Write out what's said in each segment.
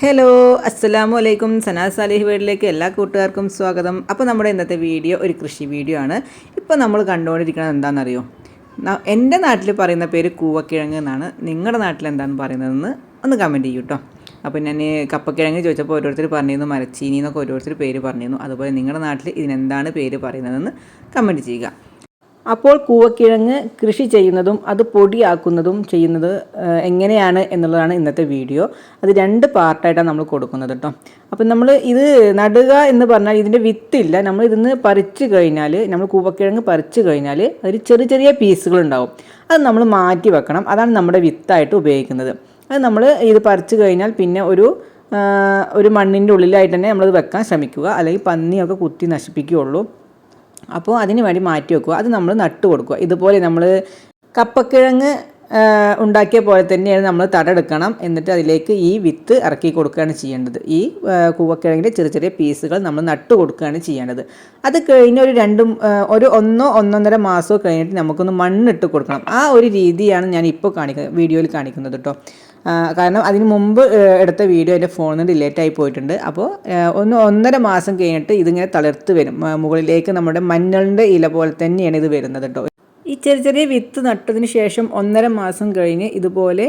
Hello അസ്സലാമു അലൈക്കും സനാ Salih വീട്ടിലേക്ക് എല്ലാ കൂട്ടുകാർക്കും സ്വാഗതം. അപ്പോൾ നമ്മുടെ ഇന്നത്തെ വീഡിയോ ഒരു കൃഷി വീഡിയോ ആണ്. ഇപ്പോൾ നമ്മൾ കണ്ടുകൊണ്ടിരിക്കുന്നത് എന്താണെന്നറിയോ? എന്റെ നാട്ടിൽ പറയുന്ന പേര് കൂവക്കിഴങ്ങ് എന്നാണ്. നിങ്ങളുടെ നാട്ടിൽ എന്താണ് പറയുന്നതെന്ന് ഒന്ന് കമന്റ് ചെയ്യൂ കേട്ടോ അപ്പോൾ ഞാൻ കപ്പക്കിഴങ്ങ് ചോദിച്ചപ്പോൾ ഓരോരുത്തർ പറഞ്ഞിരുന്നു മരച്ചീനി എന്നൊക്കെ ഓരോരുത്തർ പേര് പറഞ്ഞിരുന്നു. അതുപോലെ നിങ്ങളുടെ നാട്ടിൽ ഇതിനെന്താണ് പേര് പറയുന്നതെന്ന് കമന്റ് ചെയ്യുക. അപ്പോൾ കൂവക്കിഴങ്ങ് കൃഷി ചെയ്യുന്നതും അത് പൊടിയാക്കുന്നതും ചെയ്യുന്നത് എങ്ങനെയാണ് എന്നുള്ളതാണ് ഇന്നത്തെ വീഡിയോ. അത് രണ്ട് പാർട്ടായിട്ടാണ് നമ്മൾ കൊടുക്കുന്നത് കേട്ടോ. അപ്പം നമ്മൾ ഇത് നടുക എന്ന് പറഞ്ഞാൽ ഇതിന്റെ വിത്തില്ല. നമ്മൾ ഇതിന്ന് പറിച്ച് കഴിഞ്ഞാൽ നമ്മൾ കൂവക്കിഴങ്ങ് പറിച്ച് കഴിഞ്ഞാൽ ഒരു ചെറിയ ചെറിയ പീസുകൾ ഉണ്ടാവും. അത് നമ്മൾ മാറ്റി വെക്കണം. അതാണ് നമ്മുടെ വിത്തായിട്ട് ഉപയോഗിക്കുന്നത്. അത് നമ്മൾ ഇത് പറിച്ച് കഴിഞ്ഞാൽ പിന്നെ ഒരു ഒരു മണ്ണിന്റെ ഉള്ളിലായിട്ട് തന്നെ നമ്മളത് വെക്കാൻ ശ്രമിക്കുക. അല്ലെങ്കിൽ പന്നിയൊക്കെ കുത്തി നശിപ്പിക്കുകയുള്ളൂ. അപ്പോൾ അതിന് വേണ്ടി മാറ്റി വെക്കുക. അത് നമ്മൾ നട്ട് കൊടുക്കുക. ഇതുപോലെ നമ്മൾ കപ്പക്കിഴങ്ങ് ഉണ്ടാക്കിയ പോലെ തന്നെയാണ് നമ്മൾ തടെടുക്കണം. എന്നിട്ട് അതിലേക്ക് ഈ വിത്ത് ഇറക്കി കൊടുക്കുകയാണ് ചെയ്യേണ്ടത്. ഈ കൂവക്കിഴങ്ങിന്റെ ചെറിയ ചെറിയ പീസുകൾ നമ്മൾ നട്ട് കൊടുക്കുകയാണ് ചെയ്യേണ്ടത്. അത് കഴിഞ്ഞ ഒരു രണ്ടും ഒരു ഒന്നോ ഒന്നൊന്നര മാസമോ കഴിഞ്ഞിട്ട് നമുക്കൊന്ന് മണ്ണിട്ട് കൊടുക്കണം. ആ ഒരു രീതിയാണ് ഞാൻ ഇപ്പോൾ കാണിക്കുന്നത് വീഡിയോയിൽ കാണിക്കുന്നത് കേട്ടോ കാരണം അതിന് മുമ്പ് എടുത്ത വീഡിയോ എന്റെ ഫോണിൽ നിന്ന് ഡിലേറ്റ് ആയി പോയിട്ടുണ്ട്. അപ്പോൾ ഒന്ന് ഒന്നര മാസം കഴിഞ്ഞിട്ട് ഇതിങ്ങനെ തളിർത്ത് വരും. മുകളിലേക്ക് നമ്മുടെ മഞ്ഞളിന്റെ ഇല പോലെ തന്നെയാണ് ഇത് വരുന്നത് കേട്ടോ. ഈ ചെറിയ ചെറിയ വിത്ത് നട്ടതിന് ശേഷം ഒന്നര മാസം കഴിഞ്ഞ് ഇതുപോലെ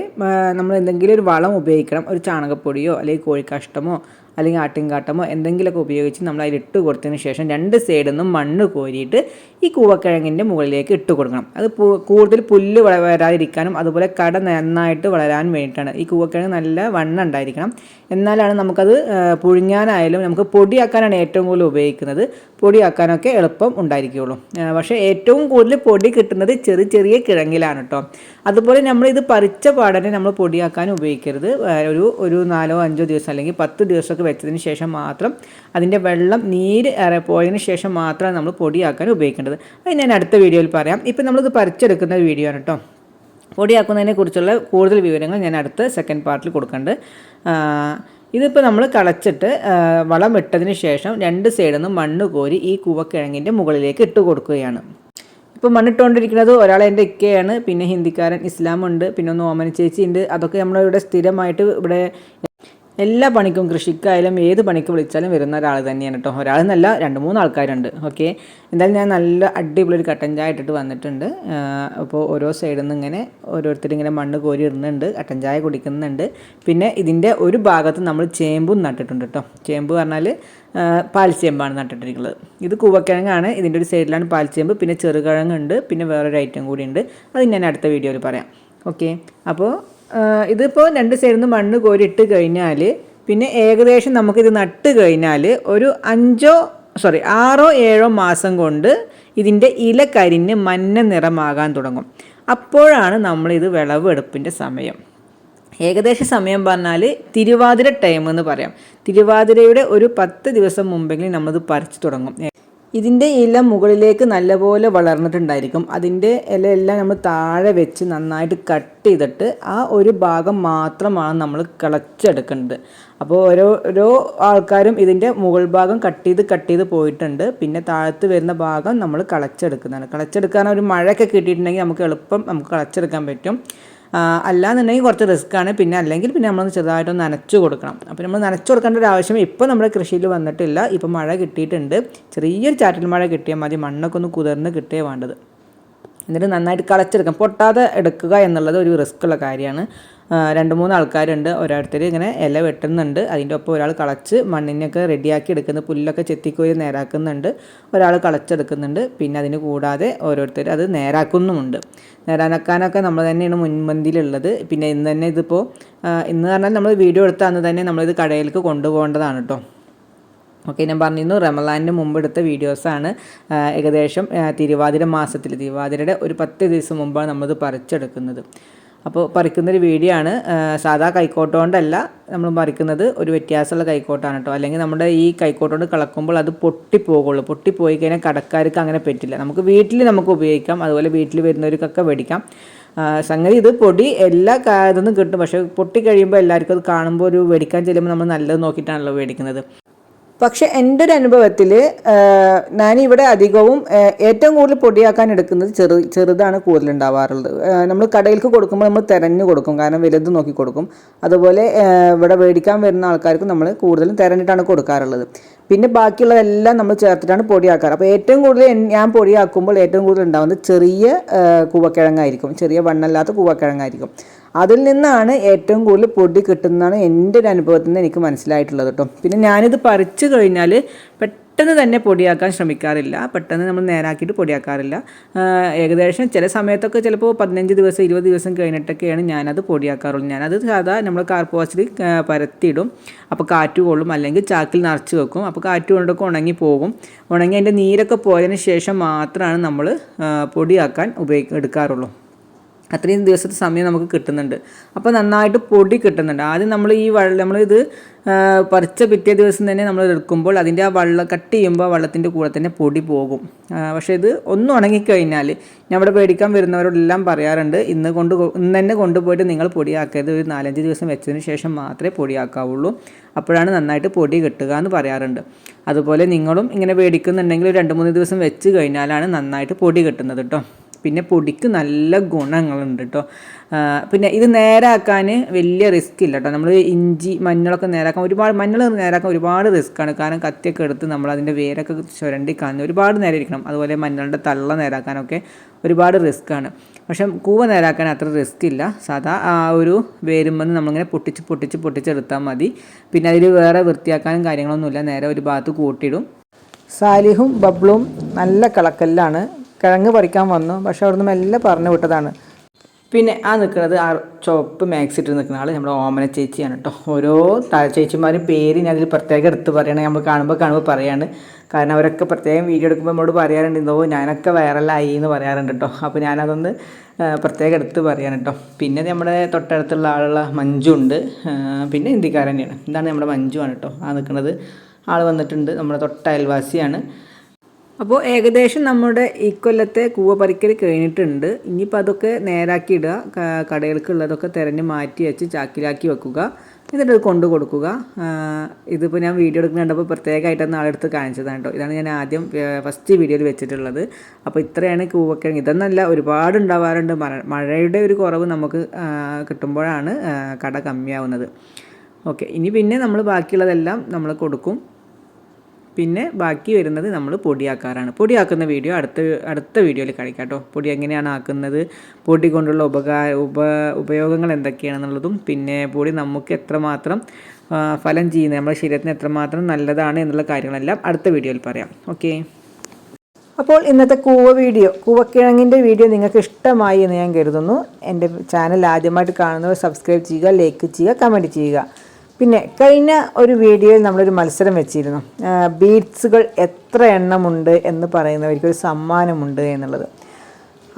നമ്മൾ എന്തെങ്കിലും ഒരു വളം ഉപയോഗിക്കണം. ഒരു ചാണകപ്പൊടിയോ അല്ലെങ്കിൽ കോഴിക്കാഷ്ടമോ അല്ലെങ്കിൽ ആട്ടിൻകാട്ടമോ എന്തെങ്കിലുമൊക്കെ ഉപയോഗിച്ച് നമ്മൾ അതിൽ ഇട്ട് കൊടുത്തതിന് ശേഷം രണ്ട് സൈഡിൽ നിന്നും മണ്ണ് കോരിയിട്ട് ഈ കൂവക്കിഴങ്ങിന്റെ മുകളിലേക്ക് ഇട്ട് കൊടുക്കണം. അത് കൂടുതൽ പുല്ല് വരാതിരിക്കാനും അതുപോലെ കട നന്നായിട്ട് വളരാൻ വേണ്ടിയിട്ടാണ്. ഈ കൂവക്കിഴങ്ങ് നല്ല വണ്ണം ഉണ്ടായിരിക്കണം. എന്നാലാണ് നമുക്കത് പുഴുങ്ങാനായാലും നമുക്ക് പൊടിയാക്കാനാണ് ഏറ്റവും കൂടുതൽ ഉപയോഗിക്കുന്നത്. പൊടിയാക്കാനൊക്കെ എളുപ്പം ഉണ്ടായിരിക്കുകയുള്ളൂ പക്ഷേ ഏറ്റവും കൂടുതൽ പൊടി കിട്ടുന്നത് ചെറിയ ചെറിയ കിഴങ്ങിലാണ് കേട്ടോ. അതുപോലെ നമ്മൾ ഇത് പറിച്ച പാടനെ നമ്മൾ പൊടിയാക്കാൻ ഉപയോഗിക്കരുത്. ഒരു ഒരു നാലോ അഞ്ചോ ദിവസം അല്ലെങ്കിൽ പത്ത് ദിവസമൊക്കെ വെച്ചതിന് ശേഷം മാത്രം അതിന്റെ വെള്ളം നീര് പോയതിന് ശേഷം മാത്രമാണ് നമ്മൾ പൊടിയാക്കാൻ ഉപയോഗിക്കേണ്ടത്. അത് ഞാൻ അടുത്ത വീഡിയോയിൽ പറയാം. ഇപ്പം നമ്മളിത് പറിച്ചെടുക്കുന്ന വീഡിയോ ആണ് കേട്ടോ. പൊടിയാക്കുന്നതിനെ കുറിച്ചുള്ള കൂടുതൽ വിവരങ്ങൾ ഞാൻ അടുത്ത സെക്കൻഡ് പാർട്ടിൽ കൊടുക്കുന്നുണ്ട് ഇതിപ്പോൾ നമ്മൾ കളച്ചിട്ട് വളം ഇട്ടതിന് ശേഷം രണ്ട് സൈഡിൽ നിന്ന് മണ്ണ് കോരി ഈ കൂവക്കിഴങ്ങിന്റെ മുകളിലേക്ക് ഇട്ട് കൊടുക്കുകയാണ്. ഇപ്പോൾ മണ്ണിട്ടുകൊണ്ടിരിക്കുന്നത് ഒരാൾ എന്റെ ഇക്കയാണ് പിന്നെ ഹിന്ദിക്കാരൻ ഇസ്ലാമുണ്ട് പിന്നെ ഒന്ന് ഓമന ചേച്ചി ഉണ്ട് അതൊക്കെ നമ്മളിവിടെ സ്ഥിരമായിട്ട് ഇവിടെ എല്ലാ പണിക്കും കൃഷിക്കായാലും ഏത് പണിക്ക് വിളിച്ചാലും വരുന്ന ഒരാൾ തന്നെയാണ് കേട്ടോ എന്നല്ല രണ്ട് മൂന്ന് ആൾക്കാരുണ്ട്. ഓക്കെ? എന്തായാലും ഞാൻ നല്ല അടിപൊളി ഒരു കട്ടൻ ചായ ഇട്ടിട്ട് വന്നിട്ടുണ്ട്. അപ്പോൾ ഓരോ സൈഡിൽ നിന്ന് ഇങ്ങനെ ഓരോരുത്തർ ഇങ്ങനെ മണ്ണ് കോരി ഇടുന്നുണ്ട് കട്ടൻ ചായ കുടിക്കുന്നുണ്ട്. പിന്നെ ഇതിന്റെ ഒരു ഭാഗത്ത് നമ്മൾ ചേമ്പും നട്ടിട്ടുണ്ട് കേട്ടോ ചേമ്പ് പറഞ്ഞാൽ പാൽച്ചേമ്പാണ് നട്ടിട്ടിരിക്കുന്നത്. ഇത് കൂവക്കിഴങ്ങാണ് ഇതിന്റെ ഒരു സൈഡിലാണ് പാൽച്ചേമ്പ് പിന്നെ ചെറുകിഴങ്ങുണ്ട് പിന്നെ വേറൊരു ഐറ്റം കൂടിയുണ്ട് അത് ഞാൻ അടുത്ത വീഡിയോയിൽ പറയാം. ഓക്കെ? അപ്പോൾ ഇതിപ്പോൾ രണ്ട് സൈഡിൽ നിന്ന് മണ്ണ് കോരിയിട്ട് കഴിഞ്ഞാൽ പിന്നെ ഏകദേശം നമുക്കിത് നട്ട് കഴിഞ്ഞാൽ ഒരു അഞ്ചോ സോറി ആറോ ഏഴോ മാസം കൊണ്ട് ഇതിന്റെ ഇല കരിഞ്ഞ് മഞ്ഞ നിറമാകാൻ തുടങ്ങും. അപ്പോഴാണ് നമ്മളിത് വിളവെടുപ്പിന്റെ സമയം. ഏകദേശ സമയം പറഞ്ഞാൽ തിരുവാതിര ടൈം എന്ന് പറയാം. തിരുവാതിരയുടെ ഒരു പത്ത് ദിവസം മുമ്പെങ്കിലും നമ്മളിത് പറിച്ചു തുടങ്ങും. ഇതിന്റെ ഇല മുകളിലേക്ക് നല്ലപോലെ വളർന്നിട്ടുണ്ടായിരിക്കും. അതിന്റെ ഇലയെല്ലാം നമ്മൾ താഴെ വെച്ച് നന്നായിട്ട് കട്ട് ചെയ്തിട്ട് ആ ഒരു ഭാഗം മാത്രമാണ് നമ്മൾ കിളച്ചെടുക്കേണ്ടത് അപ്പോൾ ഓരോ ഓരോ ആൾക്കാരും ഇതിന്റെ മുകൾ ഭാഗം കട്ട് ചെയ്ത് കട്ട് ചെയ്ത് പോയിട്ടുണ്ട്. പിന്നെ താഴത്ത് വരുന്ന ഭാഗം നമ്മൾ കളച്ചെടുക്കുന്നതാണ്. കളച്ചെടുക്കാൻ ഒരു മഴയൊക്കെ കിട്ടിയിട്ടുണ്ടെങ്കിൽ നമുക്ക് എളുപ്പം നമുക്ക് കളച്ചെടുക്കാൻ പറ്റും. അല്ലാന്നുണ്ടെങ്കിൽ കുറച്ച് റിസ്ക് ആണ്. പിന്നെ അല്ലെങ്കിൽ പിന്നെ നമ്മൾ ചെറുതായിട്ടൊന്ന് നനച്ചു കൊടുക്കണം. അപ്പോൾ നമ്മൾ നനച്ചു കൊടുക്കേണ്ട ഒരു ആവശ്യം ഇപ്പോൾ നമ്മുടെ കൃഷിയിൽ വന്നിട്ടില്ല. ഇപ്പോൾ മഴ കിട്ടിയിട്ടുണ്ട്. ചെറിയൊരു ചാറ്റൽ മഴ കിട്ടിയാൽ മതി. മണ്ണൊക്കെ ഒന്ന് കുതിർന്ന് കിട്ടിയേ വേണ്ടത്. എന്നിട്ട് നന്നായിട്ട് കളച്ചെടുക്കാം പൊട്ടാതെ എടുക്കുക എന്നുള്ളത് ഒരു റിസ്ക്കുള്ള കാര്യമാണ്. രണ്ട് മൂന്ന് ആൾക്കാരുണ്ട്. ഓരോരുത്തർ ഇങ്ങനെ ഇല വെട്ടുന്നുണ്ട്. അതിന്റെ ഒപ്പം ഒരാൾ കളച്ച് മണ്ണിനൊക്കെ റെഡിയാക്കി എടുക്കുന്ന. പുല്ലൊക്കെ ചെത്തിക്കോരി നേരാക്കുന്നുണ്ട്. ഒരാൾ കളച്ചെടുക്കുന്നുണ്ട്. പിന്നെ അതിന് കൂടാതെ ഓരോരുത്തർ അത് നേരാക്കുന്നുമുണ്ട്. നേരാനക്കാനൊക്കെ നമ്മൾ തന്നെയാണ് മുൻപന്തിയിലുള്ളത്. പിന്നെ ഇന്ന് തന്നെ ഇതിപ്പോൾ ഇന്ന് പറഞ്ഞാൽ നമ്മൾ വീഡിയോ എടുത്ത അന്ന് തന്നെ നമ്മളിത് കടയിലേക്ക് കൊണ്ടുപോകേണ്ടതാണ് കേട്ടോ. ഓക്കെ ഞാൻ പറഞ്ഞിരുന്നു റമലാനിന് മുമ്പ് എടുത്ത വീഡിയോസാണ്. ഏകദേശം തിരുവാതിര മാസത്തിൽ തിരുവാതിരയുടെ ഒരു പത്ത് ദിവസം മുമ്പാണ് നമ്മളിത് പറിച്ചെടുക്കുന്നത്. അപ്പോൾ പറിക്കുന്നൊരു വീഡിയോ ആണ്. സാധാ കൈക്കോട്ട് കൊണ്ടല്ല നമ്മൾ പറിക്കുന്നത് ഒരു വ്യത്യാസമുള്ള കൈക്കോട്ടാണ് കേട്ടോ. അല്ലെങ്കിൽ നമ്മുടെ ഈ കൈക്കോട്ട് കൊണ്ട് കളക്കുമ്പോൾ അത് പൊട്ടിപ്പോകുള്ളൂ. പൊട്ടിപ്പോയി കഴിഞ്ഞാൽ കടക്കാർക്ക് അങ്ങനെ പറ്റില്ല. നമുക്ക് വീട്ടിൽ നമുക്ക് ഉപയോഗിക്കാം. അതുപോലെ വീട്ടിൽ വരുന്നവർക്കൊക്കെ മേടിക്കാം. സംഗതി ഇത് പൊടി എല്ലാ ഇതൊന്നും കിട്ടും. പക്ഷേ പൊട്ടി കഴിയുമ്പോൾ എല്ലാവർക്കും അത് കാണുമ്പോൾ ഒരു മേടിക്കാൻ ചെല്ലുമ്പോൾ നമ്മൾ നല്ലത് നോക്കിയിട്ടാണല്ലോ മേടിക്കുന്നത്. പക്ഷെ എന്റെ ഒരു അനുഭവത്തിൽ ഞാനിവിടെ അധികവും ഏറ്റവും കൂടുതൽ പൊടിയാക്കാൻ എടുക്കുന്നത് ചെറു ചെറുതാണ് കൂടുതലുണ്ടാവാറുള്ളത്. നമ്മൾ കടയിലേക്ക് കൊടുക്കുമ്പോൾ നമ്മൾ തിരഞ്ഞു കൊടുക്കും. കാരണം വലുത് നോക്കി കൊടുക്കും. അതുപോലെ ഇവിടെ മേടിക്കാൻ വരുന്ന ആൾക്കാർക്ക് നമ്മൾ കൂടുതലും തിരഞ്ഞിട്ടാണ് കൊടുക്കാറുള്ളത്. പിന്നെ ബാക്കിയുള്ളതെല്ലാം നമ്മൾ ചേർത്തിട്ടാണ് പൊടിയാക്കാറ്. അപ്പോൾ ഏറ്റവും കൂടുതൽ ഞാൻ പൊടിയാക്കുമ്പോൾ ഏറ്റവും കൂടുതൽ ഉണ്ടാകുന്നത് ചെറിയ കൂവക്കിഴങ്ങായിരിക്കും. ചെറിയ വണ്ണല്ലാത്ത കൂവക്കിഴങ്ങായിരിക്കും. അതിൽ നിന്നാണ് ഏറ്റവും കൂടുതൽ പൊടി കിട്ടുന്നതാണ് എന്റെ ഒരു അനുഭവത്തിൽ നിന്ന് എനിക്ക് മനസ്സിലായിട്ടുള്ളത് കേട്ടോ. പിന്നെ ഞാനിത് പറിച്ചു കഴിഞ്ഞാൽ പെട്ടെന്ന് തന്നെ പൊടിയാക്കാൻ ശ്രമിക്കാറില്ല. പെട്ടെന്ന് നമ്മൾ നേരാക്കിയിട്ട് പൊടിയാക്കാറില്ല. ഏകദേശം ചില സമയത്തൊക്കെ ചിലപ്പോൾ പതിനഞ്ച് ദിവസം ഇരുപത് ദിവസം കഴിഞ്ഞിട്ടൊക്കെയാണ് ഞാനത് പൊടിയാക്കാറുള്ളൂ. ഞാനത് സാധാ നമ്മൾ കാർപോസിൽ പരത്തിയിടും. അപ്പോൾ കാറ്റ് കൊള്ളും. അല്ലെങ്കിൽ ചാക്കിൽ നിറച്ച് വെക്കും. അപ്പോൾ കാറ്റ് കൊണ്ടൊക്കെ ഉണങ്ങി പോകും. ഉണങ്ങി അതിന്റെ നീരൊക്കെ പോയതിന് ശേഷം മാത്രമാണ് നമ്മൾ പൊടിയാക്കാൻ ഉപയോഗി എടുക്കാറുള്ളൂ. അത്രയും ദിവസത്തെ സമയം നമുക്ക് കിട്ടുന്നുണ്ട്. അപ്പോൾ നന്നായിട്ട് പൊടി കിട്ടുന്നുണ്ട്. ആദ്യം നമ്മൾ ഈ വെള്ളം നമ്മളിത് പറിച്ച പിറ്റേ ദിവസം തന്നെ നമ്മൾ എടുക്കുമ്പോൾ അതിന്റെ ആ വെള്ളം കട്ട് ചെയ്യുമ്പോൾ ആ വെള്ളത്തിന്റെ കൂടെ തന്നെ പൊടി പോകും. പക്ഷേ ഇത് ഒന്ന് ഉണങ്ങിക്കഴിഞ്ഞാൽ ഇവിടെ പേടിക്കാൻ വരുന്നവരോടെല്ലാം പറയാറുണ്ട് ഇന്ന് കൊണ്ട് ഇന്ന് തന്നെ കൊണ്ടുപോയിട്ട് നിങ്ങൾ പൊടിയാക്കരുത്. ഒരു നാലഞ്ച് ദിവസം വെച്ചതിന് ശേഷം മാത്രമേ പൊടിയാക്കാവുള്ളൂ. അപ്പോഴാണ് നന്നായിട്ട് പൊടി കിട്ടുക എന്ന് പറയാറുണ്ട്. അതുപോലെ നിങ്ങളും ഇങ്ങനെ പേടിക്കുന്നുണ്ടെങ്കിൽ രണ്ട് മൂന്ന് ദിവസം വെച്ച് കഴിഞ്ഞാലാണ് നന്നായിട്ട് പൊടി കിട്ടുന്നത് കേട്ടോ പിന്നെ പൊടിക്ക് നല്ല ഗുണങ്ങളുണ്ട് കേട്ടോ പിന്നെ ഇത് നേരാക്കാൻ വലിയ റിസ്ക് ഇല്ല കേട്ടോ നമ്മൾ ഇഞ്ചി മഞ്ഞളൊക്കെ നേരാക്കാൻ ഒരുപാട് മഞ്ഞൾ നേരാക്കാൻ ഒരുപാട് റിസ്ക്കാണ് കാരണം കത്തിയൊക്കെ എടുത്ത് നമ്മൾ അതിന്റെ വേരൊക്കെ ചുരണ്ടി കാണുന്ന ഒരുപാട് നേരം ഇരിക്കണം. അതുപോലെ മഞ്ഞളുടെ തള്ള നേരാക്കാനൊക്കെ ഒരുപാട് റിസ്ക്കാണ് പക്ഷെ കൂവ നേരാക്കാൻ അത്ര റിസ്ക് ഇല്ല. സാധാ ആ ഒരു വേരുമ്പോൾ നമ്മളിങ്ങനെ പൊട്ടിച്ച് പൊട്ടിച്ച് പൊട്ടിച്ചെടുത്താൽ മതി. പിന്നെ അതിൽ വേറെ വൃത്തിയാക്കാനും കാര്യങ്ങളൊന്നുമില്ല. നേരെ ഒരു ഭാഗത്ത് കൂട്ടിയിടും സാലിഹും ബബ്ളും നല്ല കളക്കല്ലാണ് കിഴങ്ങ് പറിക്കാൻ വന്നു. പക്ഷെ അവിടുന്ന് മെല്ലെ പറഞ്ഞു വിട്ടതാണ്. പിന്നെ ആ നിൽക്കുന്നത് ആ ചുവപ്പ് മാക്സ് ഇട്ട് നിൽക്കുന്ന ആൾ നമ്മുടെ ഓമന ചേച്ചിയാണ് കേട്ടോ. ഓരോ ചേച്ചിമാരും പേര് ഞാൻ അതിൽ പ്രത്യേകം എടുത്ത് പറയണേ. നമ്മൾ കാണുമ്പോൾ കാണുമ്പോൾ പറയാണ്. കാരണം അവരൊക്കെ പ്രത്യേകം വീഡിയോ എടുക്കുമ്പോൾ നമ്മളോട് പറയാറുണ്ട് ഇതോ ഞാനൊക്കെ വൈറലായി എന്ന് പറയാറുണ്ട് കേട്ടോ. അപ്പോൾ ഞാനതൊന്ന് പ്രത്യേകം എടുത്ത് പറയാണ് കേട്ടോ. പിന്നെ നമ്മുടെ തൊട്ടടുത്തുള്ള ആളുള്ള മഞ്ജു ഉണ്ട്. പിന്നെ ഹിന്ദിക്കാരൻ തന്നെയാണ്. ഇതാണ് നമ്മുടെ മഞ്ജു ആണ് കേട്ടോ. ആ നിൽക്കുന്നത്. ആൾ വന്നിട്ടുണ്ട്. നമ്മുടെ തൊട്ട അയൽവാസിയാണ്. അപ്പോൾ ഏകദേശം നമ്മുടെ ഈ കൊല്ലത്തെ കൂവ പറിക്കൽ കഴിഞ്ഞിട്ടുണ്ട്. ഇനിയിപ്പോൾ അതൊക്കെ നേരാക്കി ഇടുക. കടകൾക്കുള്ളതൊക്കെ തിരഞ്ഞ് മാറ്റി വെച്ച് ചാക്കിലാക്കി വെക്കുക. എന്നിട്ട് അത് കൊണ്ടു കൊടുക്കുക. ഇതിപ്പോൾ ഞാൻ വീഡിയോ എടുക്കുന്നുണ്ടപ്പോൾ പ്രത്യേകമായിട്ടൊന്ന് ആളെടുത്ത് കാണിച്ചതാണ് കേട്ടോ. ഇതാണ് ഞാൻ ആദ്യം ഫസ്റ്റ് വീഡിയോയിൽ വെച്ചിട്ടുള്ളത്. അപ്പോൾ ഇത്രയാണ് കൂവക്കിഴങ്ങ്. ഇതെന്നല്ല ഒരുപാട് ഉണ്ടാവാറുണ്ട്. മഴയുടെ ഒരു കുറവ് നമുക്ക് കിട്ടുമ്പോഴാണ് കട കമ്മിയാവുന്നത്. ഓക്കെ. ഇനി പിന്നെ നമ്മൾ ബാക്കിയുള്ളതെല്ലാം നമ്മൾ കൊടുക്കും. പിന്നെ ബാക്കി വരുന്നത് നമ്മൾ പൊടിയാക്കാറാണ്. പൊടിയാക്കുന്ന വീഡിയോ അടുത്ത അടുത്ത വീഡിയോയിൽ കാണിക്കാം കേട്ടോ. പൊടി എങ്ങനെയാണ് ആക്കുന്നത് പൊടി കൊണ്ടുള്ള ഉപകാര ഉപ ഉപയോഗങ്ങൾ എന്തൊക്കെയാണെന്നുള്ളതും പിന്നെ പൊടി നമുക്ക് എത്രമാത്രം ഫലം ചെയ്യുന്നത് നമ്മുടെ ശരീരത്തിന് എത്രമാത്രം നല്ലതാണ് എന്നുള്ള കാര്യങ്ങളെല്ലാം അടുത്ത വീഡിയോയിൽ പറയാം. ഓക്കെ? അപ്പോൾ ഇന്നത്തെ കൂവ വീഡിയോ കൂവക്കിഴങ്ങിന്റെ വീഡിയോ നിങ്ങൾക്ക് ഇഷ്ടമായി എന്ന് ഞാൻ കരുതുന്നു. എന്റെ ചാനൽ ആദ്യമായിട്ട് കാണുന്നവർ സബ്സ്ക്രൈബ് ചെയ്യുക ലൈക്ക് ചെയ്യുക കമന്റ് ചെയ്യുക. പിന്നെ കഴിഞ്ഞ ഒരു വീഡിയോയിൽ നമ്മളൊരു മത്സരം വെച്ചിരുന്നു. ബീഡ്സുകൾ എത്ര എണ്ണമുണ്ട് എന്ന് പറയുന്നവർക്ക് ഒരു സമ്മാനമുണ്ട് എന്നുള്ളത്.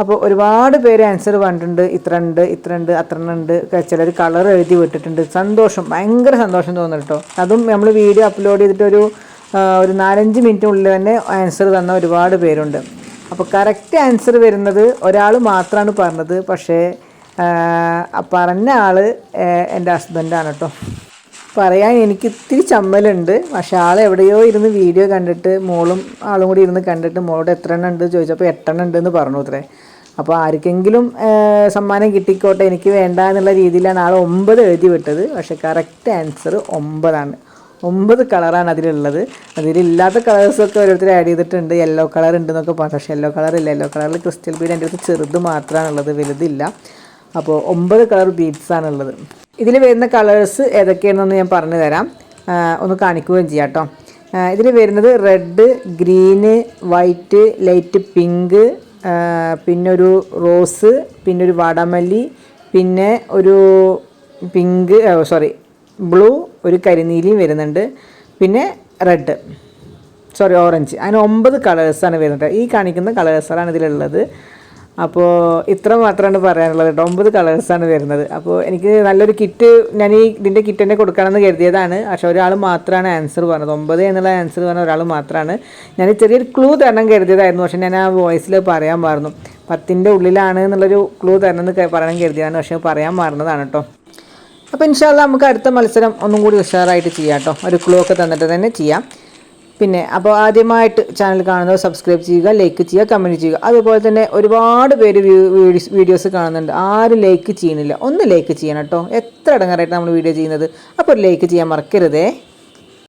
അപ്പോൾ ഒരുപാട് പേര് ആൻസർ പറഞ്ഞിട്ടുണ്ട്. ഇത്ര ഉണ്ട് ഇത്ര ഉണ്ട് അത്ര ഉണ്ട്. ചിലർ കളർ എഴുതി വിട്ടിട്ടുണ്ട്. സന്തോഷം ഭയങ്കര സന്തോഷം തോന്നുന്നു കേട്ടോ. അതും നമ്മൾ വീഡിയോ അപ്ലോഡ് ചെയ്തിട്ടൊരു ഒരു നാലഞ്ച് മിനിറ്റിനുള്ളിൽ തന്നെ ആൻസർ തന്ന ഒരുപാട് പേരുണ്ട്. അപ്പോൾ കറക്റ്റ് ആൻസർ വരുന്നത് ഒരാൾ മാത്രമാണ് പറഞ്ഞത്. പക്ഷേ പറഞ്ഞ ആൾ എന്റെ ഹസ്ബൻഡാണ് കേട്ടോ. പറയാൻ എനിക്ക് ഇത്തിരി ചമ്മലുണ്ട്. പക്ഷെ ആൾ എവിടെയോ ഇരുന്ന് വീഡിയോ കണ്ടിട്ട് മോളും ആളും കൂടി ഇരുന്ന് കണ്ടിട്ട് മോളോട് എത്ര എണ്ണം ഉണ്ട് ചോദിച്ചപ്പോൾ എട്ടെണ്ണം ഉണ്ട് എന്ന് പറഞ്ഞു അത്രേ. അപ്പോൾ ആർക്കെങ്കിലും സമ്മാനം കിട്ടിക്കോട്ടെ എനിക്ക് വേണ്ട എന്നുള്ള രീതിയിലാണ് ആൾ ഒമ്പത് എഴുതി വിട്ടത്. പക്ഷെ കറക്റ്റ് ആൻസർ ഒമ്പതാണ്. ഒമ്പത് കളറാണ് അതിലുള്ളത്. അതിലില്ലാത്ത കളേഴ്സൊക്കെ ഓരോരുത്തർ ആഡ് ചെയ്തിട്ടുണ്ട്. യെല്ലോ കളർ ഉണ്ടെന്നൊക്കെ പറഞ്ഞു. പക്ഷേ യെല്ലോ കളർ ഇല്ല യെല്ലോ കളറിൽ ക്രിസ്റ്റൽ ബീഡ് എന്റെ അടുത്ത് ചെറുത് മാത്രമാണുള്ളത്. വലുതില്ല. അപ്പോൾ ഒമ്പത് കളർ ബീഡ്സ് ആണുള്ളത്. ഇതിൽ വരുന്ന കളേഴ്സ് ഏതൊക്കെയാണെന്ന് ഞാൻ പറഞ്ഞു തരാം. ഒന്ന് കാണിക്കുകയും ചെയ്യാം കേട്ടോ. ഇതിൽ വരുന്നത് red green white light pink പിന്നെ ഒരു റോസ് പിന്നെ ഒരു വാടാമല്ലി പിന്നെ ഒരു പിങ്ക് സോറി ബ്ലൂ ഒരു കരിനീലിയും വരുന്നുണ്ട്. പിന്നെ റെഡ് സോറി ഓറഞ്ച് അങ്ങനെ ഒമ്പത് കളേഴ്സാണ് വരുന്നത്. ഈ കാണിക്കുന്ന കളേഴ്സാണ് ഇതിലുള്ളത്. അപ്പോൾ ഇത്ര മാത്രമാണ് പറയാനുള്ളത്. കേട്ടോ ഒമ്പത് കളേഴ്സാണ് വരുന്നത്. അപ്പോൾ എനിക്ക് നല്ലൊരു കിറ്റ് ഞാൻ ഈ ഇതിന്റെ കിറ്റ് തന്നെ കൊടുക്കണമെന്ന് കരുതിയതാണ്. പക്ഷെ ഒരാൾ മാത്രമാണ് ആൻസർ പറഞ്ഞത്. ഒമ്പത് എന്നുള്ള ആൻസർ പറഞ്ഞ ഒരാൾ മാത്രമാണ് ഞാൻ ചെറിയൊരു ക്ലൂ തരണം കരുതിയതായിരുന്നു. പക്ഷെ ഞാൻ ആ വോയിസിൽ പറയാൻ മറന്നു. പത്തിന്റെ ഉള്ളിലാണ് എന്നുള്ളൊരു ക്ലൂ തരണം എന്ന് പറയാൻ കരുതിയതാണ്. പക്ഷേ പറയാൻ മറന്നതാണ് കേട്ടോ അപ്പോൾ ഇൻഷാല്ല നമുക്ക് അടുത്ത മത്സരം ഒന്നും കൂടി ഉഷാറായിട്ട് ചെയ്യാം കേട്ടോ ഒരു ക്ലൂ ഒക്കെ തന്നിട്ട് തന്നെ ചെയ്യാം. പിന്നെ അപ്പോൾ ആദ്യമായിട്ട് ചാനൽ കാണുന്നവർ സബ്സ്ക്രൈബ് ചെയ്യുക ലൈക്ക് ചെയ്യുക കമന്റ് ചെയ്യുക. അതുപോലെ തന്നെ ഒരുപാട് പേര് വീഡിയോസ് കാണുന്നുണ്ട്. ആരും ലൈക്ക് ചെയ്യുന്നില്ല. ഒന്ന് ലൈക്ക് ചെയ്യണം കേട്ടോ. എത്ര ഇടങ്ങാറായിട്ട് നമ്മൾ വീഡിയോ ചെയ്യുന്നത്? അപ്പോൾ ഒരു ലൈക്ക് ചെയ്യാൻ മറക്കരുതേ.